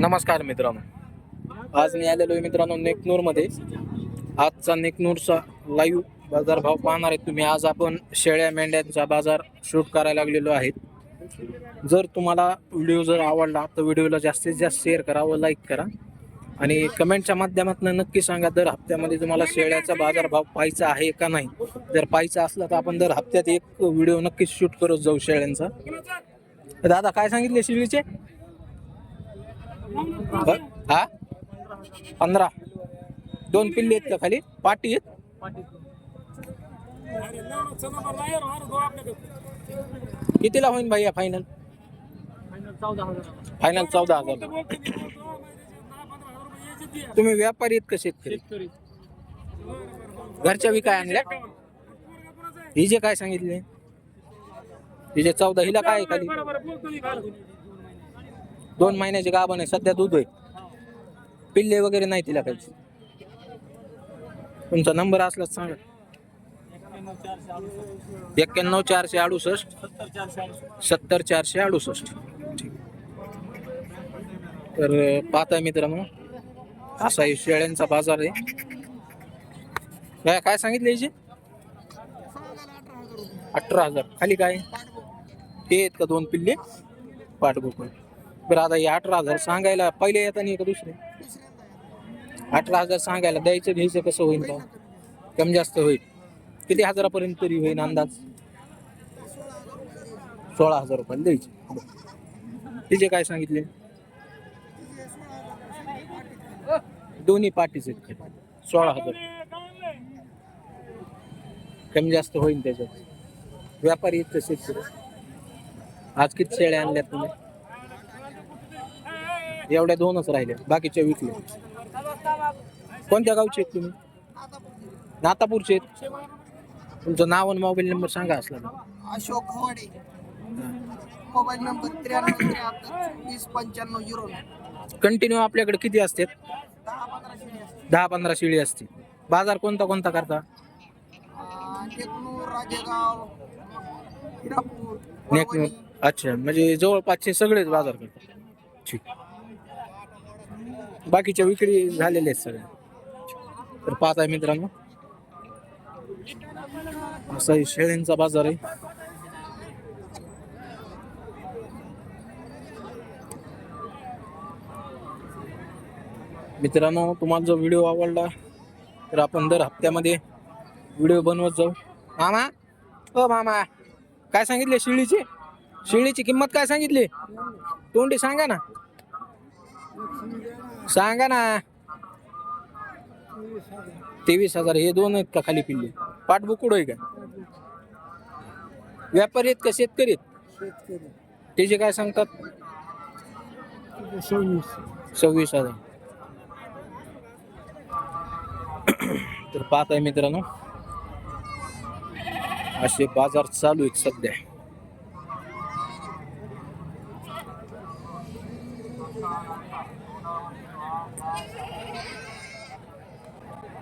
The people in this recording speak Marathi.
नमस्कार मित्रांनो. आज मी आलेलो आहे मित्रांनो नेकनूरमध्ये. आजचा नेकनूरचा लाईव्ह बाजारभाव पाहणार आहे तुम्ही. आज आपण शेळ्या मेंढ्यांचा बाजार शूट करायला लागलेलो आहेत जर तुम्हाला व्हिडिओ जर आवडला तर व्हिडिओला जास्तीत जास्त शेअर करा व लाईक करा. आणि कमेंटच्या माध्यमातून नक्की सांगा दर हप्त्यामध्ये तुम्हाला शेळ्याचा बाजारभाव पाहायचा आहे का नाही? जर पाहायचा असला तर आपण दर हप्त्यात एक व्हिडिओ नक्कीच शूट करत जाऊ शेळ्यांचा. दादा काय सांगितले शिवीचे हा? पंधरा. दोन पिल्ले आहेत का खाली? पाटी आहेत? कितीला होईल या फायनल फायनल चौदा हजार. तुम्ही व्यापारी आहेत का शेतकरी? घरच्या विकाय आणल्या? हिजे काय सांगितले? हिजे चौदा हिला काय आहे खाली? दोन महिन्याचे गाभण आहे सध्या दूध आहे. पिल्ले वगैरे नाही तिला काही. तुमचा नंबर असलाच सांगा. एक्क्याण्णव चारशे अडुसष्ट. सत्तर चारशे अडुसष्ट. तर पाहताय मित्रांनो असा आहे शेळ्यांचा बाजार आहे. काय काय सांगितले याचे अठरा हजार. खाली काय? हे आहेत का दोन पिल्ले? पाठबुक बरं आता हे अठरा हजार सांगायला पहिले येताना का दुसरे? अठरा हजार सांगायला द्यायचं घ्यायचं कसं होईल का कमी जास्त होईल. किती हजारापर्यंत तरी होईल अंदाज? सोळा हजार रुपयाला द्यायचे. तिचे काय सांगितले? दोन्ही पार्टीचे सोळा हजार. कमी जास्त होईल त्याच्यात. व्यापारी तसेच आज किती शेळ्या आणल्यात तुम्ही? एवढ्या दोनच राहिल्या बाकीच्या विकले कोणत्या गावचे आहेत तुम्ही? नातापूरचे आहेत? तुमचं नाव आणि मोबाईल नंबर सांगा असला तर. अशोक हवाडे मोबाईल नंबर त्र्याण्णव त्र्याहत्तर चोवीस पंच्याण्णव झिरो कंटिन्यू आपल्याकडे किती असतात दहा पंधरा शेळी असते. दहा पंधरा शिळी असते. बाजार कोणता कोणता करता? अं, टेकनूर राजेगाव हिरापूर नेकनूर. अच्छा म्हणजे जवळपासचे सगळेच बाजार करतात ठीक. बाकीच्या विक्री झालेल्या आहेत सगळ्या. तर पाहत आहे मित्रांनो. असा हे शेळ्यांचा बाजार आहे. मित्रांनो तुम्हाला जो व्हिडिओ आवडला तर आपण दर हप्त्यामध्ये व्हिडिओ बनवत जाऊ. मामा? हो मामा काय सांगितले शिळीची? शिळीची किंमत काय सांगितली? तोंडी सांगा ना. सांगा ना. तेवीस हजार हे दोन आहेत का खाली पिल्ले? पाठबुकुड आहे का? व्यापारी आहेत का शेतकरी आहेत? त्याचे काय सांगतात? सव्वीस हजार. तर पाहत आहे मित्रांनो असे बाजार चालू आहेत सध्या.